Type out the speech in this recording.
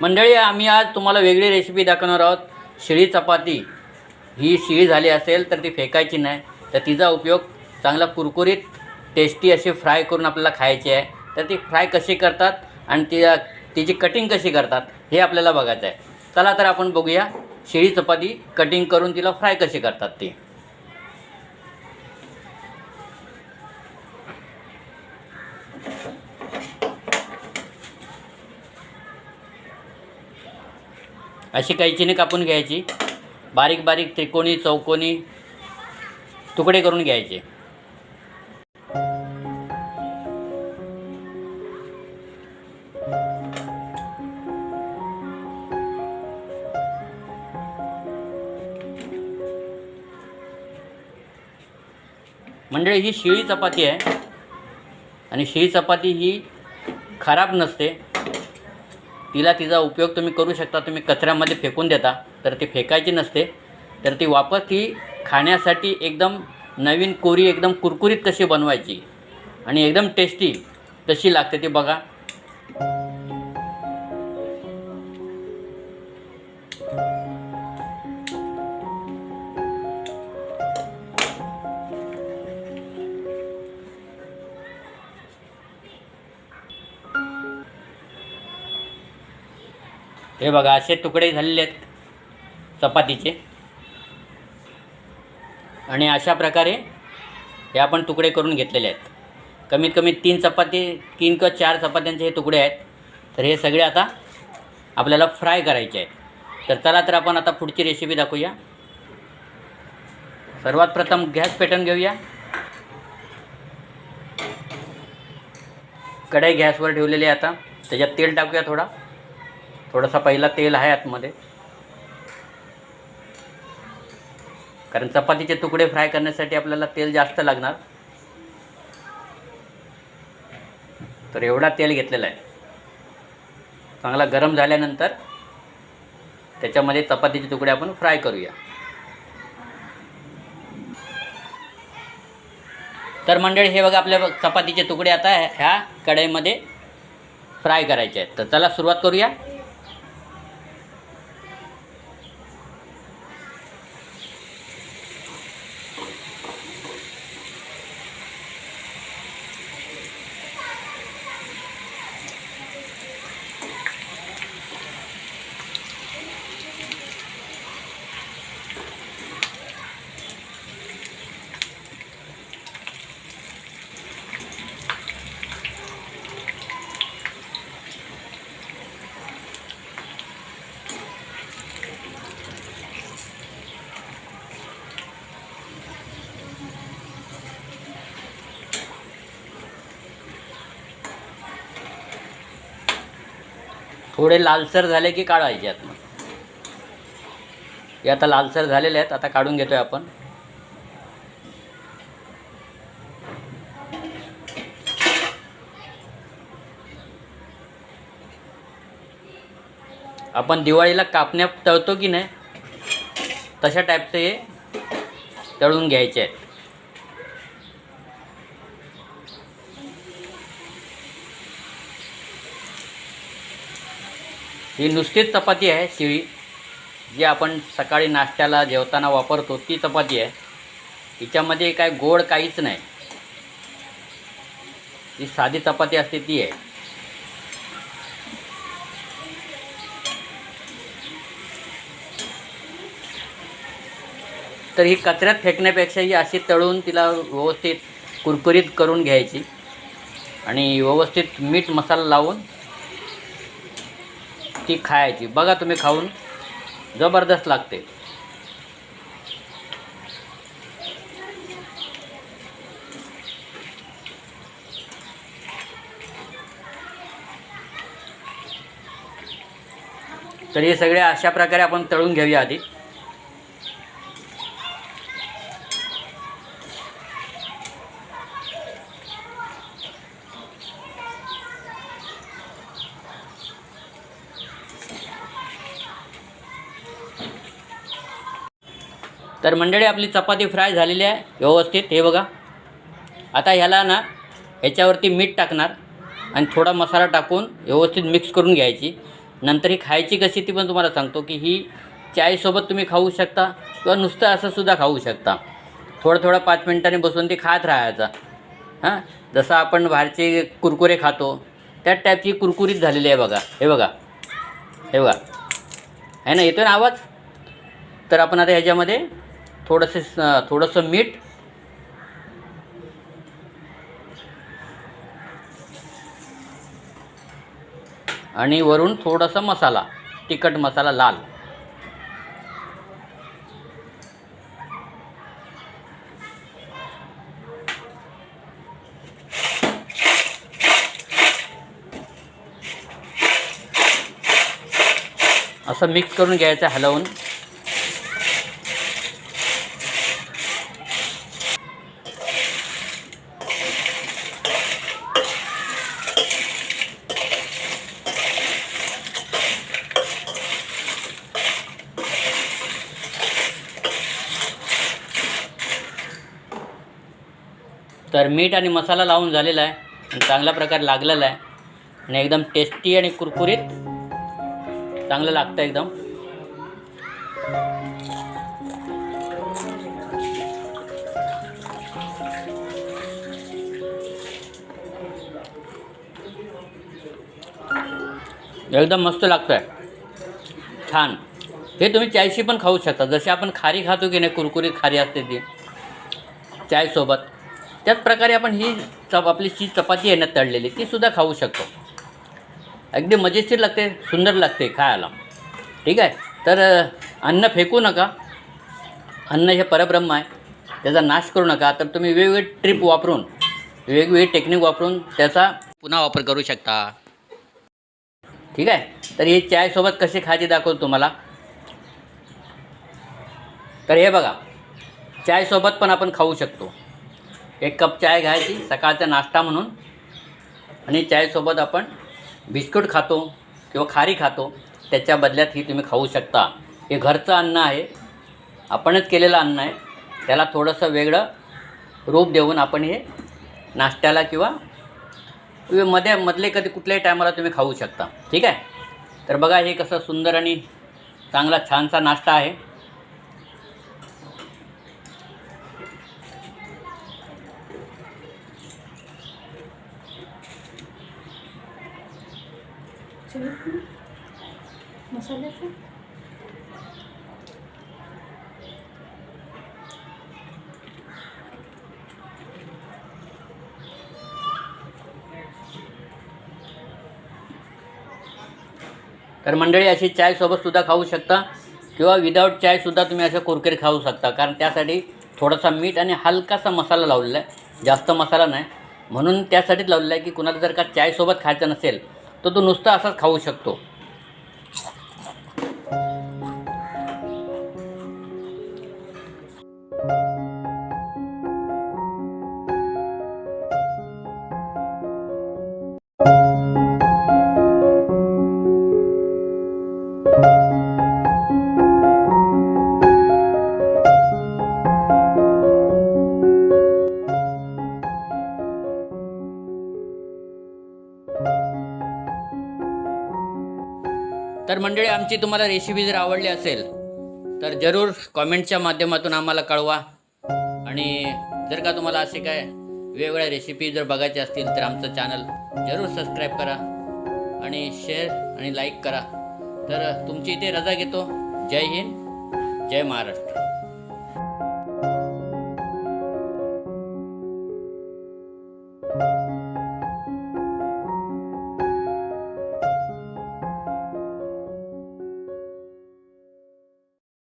मंडळी आम्ही आज तुम्हाला वेगळी रेसिपी दाखवणार आहोत. शिळी चपाती. ही शिळी झाली असेल तर ती फेकायची नाही. तर तिचा उपयोग चांगला कुरकुरीत टेस्टी अशी फ्राय करून आपल्याला खायची आहे. तर ती फ्राय कशी करतात आणि ती तिची कटिंग कशी करतात हे आपल्याला बघायचं आहे. चला तर आपण बघूया. शिळी चपाती कटिंग करून तिला फ्राय कशी करतात ती. अशी कैचीने कापून घ्यायची. बारीक बारीक त्रिकोणी चौकोनी तुकडे करून घ्यायचे. मंडळी ही शिळी चपाती आहे आणि शिळी चपाती ही खराब नसते. तिला तिचा उपयोग तुम्ही करू शकता तुम्ही कचऱ्यामध्ये फेकून देता. तर ती फेकायची नसते. तर ती वापस ती खाण्यासाठी एकदम नवीन कोरी एकदम कुरकुरीत कशी बनवायची. आणि एकदम टेस्टी तशी लागते ती बघा. हे बघा असे तुकडे झालेले आहेत चपातीचे. आणि अशा प्रकारे हे आपण तुकडे करून घेतलेले आहेत. कमीत कमी तीन चपाती तीन किंवा चार चपात्यांचे हे तुकडे आहेत. तर हे सगळे आता आपल्याला फ्राय करायचे आहेत. तर चला तर आपण आता पुढची रेसिपी दाखवूया. सर्वात प्रथम गॅस पेटवून घेऊया. कढई गॅसवर ठेवलेली आहे आता. त्याच्यात तेल टाकूया थोडा. थोडासा पहिला तेल आहे आतमध्ये. कारण चपातीचे तुकडे फ्राय करण्यासाठी आपल्याला तेल जास्त लागणार. तर एवढा तेल घेतलेला आहे. चांगला गरम झाल्यानंतर त्याच्यामध्ये चपातीचे तुकडे आपण फ्राय करूया. तर मंडळी हे बघा आपल्या चपातीचे तुकडे आता ह्या कढईमध्ये फ्राय करायचे आहेत. तर चला सुरुवात करूया. थोडे लालसर झाले की काढायचे आत मग. हे आता लालसर झालेले आहेत आता काढून घेतोय आपण. आपण दिवाळीला कापण्या तळतो की नाही तशा टाईपचे हे तळून घ्यायचे आहेत. ही नुसतीच चपाती आहे शिळी. जी आपण सकाळी नाश्त्याला जेवताना वापरतो ती चपाती आहे. हिच्यामध्ये काय गोड काहीच नाही. जी साधी चपाती असते ती आहे. तर ही कचऱ्यात फेकण्यापेक्षा ही अशी तळून तिला व्यवस्थित कुरकुरीत करून घ्यायची. आणि व्यवस्थित मीठ मसाला लावून ती खायची. बघा तुम्ही खाऊन. जबरदस्त लागते. तर हे सगळे अशा प्रकारे आपण तळून घेऊया आधी. तर मंडळी आपली चपाती फ्राय झालेली आहे व्यवस्थित. हे बघा. आता ह्याला ना ह्याच्यावरती मीठ टाकणार आणि थोडा मसाला टाकून व्यवस्थित मिक्स करून घ्यायची. नंतर ही खायची कशी ती पण तुम्हाला सांगतो की ही चायसोबत तुम्ही खाऊ शकता किंवा नुसतं असं सुद्धा खाऊ शकता. थोडं थोडं पाच मिनिटांनी बसून ती खात राहायचा. हां? जसं आपण बाहेरचे कुरकुरे खातो त्या टाईपची कुरकुरीत झालेली आहे बघा. हे बघा. हे बघा. आहे ना येतो ना आवाज? तर आपण आता ह्याच्यामध्ये थोडंसं स- थोडंसं मीठ. आणि वरून थोडासा मसाला तिखट मसाला लाल. असं मिक्स करून घ्यायचं हलवून. तर मीठ आणि मसाला लावून झालेला आहे. आणि चांगला प्रकारे लागलेला आहे. आणि एकदम टेस्टी आणि कुरकुरीत चांगलं लागतं एकदम. एकदम मस्त लागतं आहे छान. हे तुम्ही चायशी पण खाऊ शकता. जशी आपण खारी खातो की नाही कुरकुरीत खारी असते ती. चायसोबत त्याच प्रकारे आपण ही चप आपली जी चपाती आहे ना तळलेली ती सुद्धा खाऊ शकतो. अगदी मजेशीर लागते सुंदर लागते खायला. ठीक आहे? तर अन्न फेकू नका. अन्न हे परब्रह्म आहे. त्याचा नाश करू नका. तर तुम्ही वेगवेगळे ट्रिप वापरून वेगवेगळी टेक्निक वापरून त्याचा पुन्हा वापर करू शकता. ठीक आहे? तर हे चायसोबत कसे खायचे दाखवतो तुम्हाला. तर हे बघा. चायसोबत पण आपण खाऊ शकतो. एक कप चाय घ्यायची सकाळचा नाश्ता म्हणून. आणि चायसोबत आपण बिस्कुट खातो किंवा खारी खातो. त्याच्या बदल्यात ही तुम्ही खाऊ शकता. हे घरचं अन्न आहे. आपणच केलेलं अन्न आहे. त्याला थोडंसं वेगळं रूप देऊन आपण हे नाश्त्याला किंवा मध्ये मधले कधी कुठल्याही टायमाला तुम्ही खाऊ शकता. ठीक आहे? तर बघा हे कसं सुंदर आणि चांगला छानसा नाश्ता आहे. मसाल्याचं तर मंडळी अशी चायसोबतसुद्धा खाऊ शकता किंवा विदाऊट चायसुद्धा तुम्ही असं कुरकुरे खाऊ शकता. कारण त्यासाठी थोडासा मीठ आणि हलकासा मसाला लावलेला आहे. जास्त मसाला नाही. म्हणून त्यासाठीच लावलेला आहे की कुणाला जर का चायसोबत खायचं नसेल तर तो नुसता असाच खाऊ शकतो. तर मंडळी आमची तुम्हाला रेसिपी जर आवडली असेल तर जरूर कॉमेंटच्या माध्यमातून आम्हाला कळवा. आणि जर का तुम्हाला असे काय वेगवेगळ्या रेसिपी जर बघायच्या असतील तर आमचं चॅनल जरूर सबस्क्राईब करा आणि शेअर आणि लाईक करा. तर तुमची इथे रजा घेतो. जय हिंद जय महाराष्ट्र.